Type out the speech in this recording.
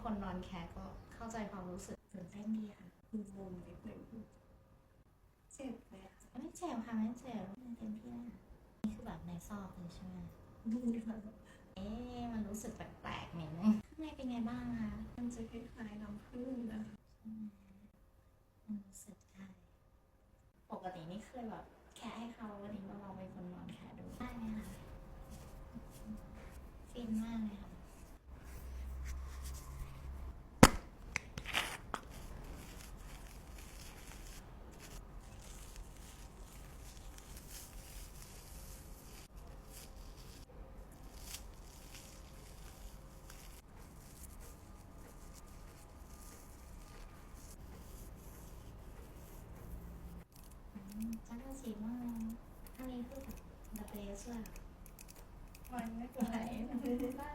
คนนอนแคร์ก็เข้าใจความรู้สึกตื่นเต้นดีค่ะงงนิดหนึ่งเจ็บไหมคะไม่เจ็บค่ะไม่เจ็บเต็มที่เลยค่ะนี่คือแบบในซอกเลยใช่ไหมนี่ค่ะเอ๊ะมันรู้สึกแปลกๆนิดนึงข้างในเป็นไงบ้างคะมันจะคล้ายๆน้ำผึ้งนะคะมันรู้สึกได้ปกตินี่เคยแบบแค่ให้เขาวันนี้มาลองเป็นคนนอนแค่ดูได้ไหมคะฟินมากเลย ค่ะอืมจังสีมากอันนี้คือแบบดับเบิลเอสเลยอะมันไม่ไหวได้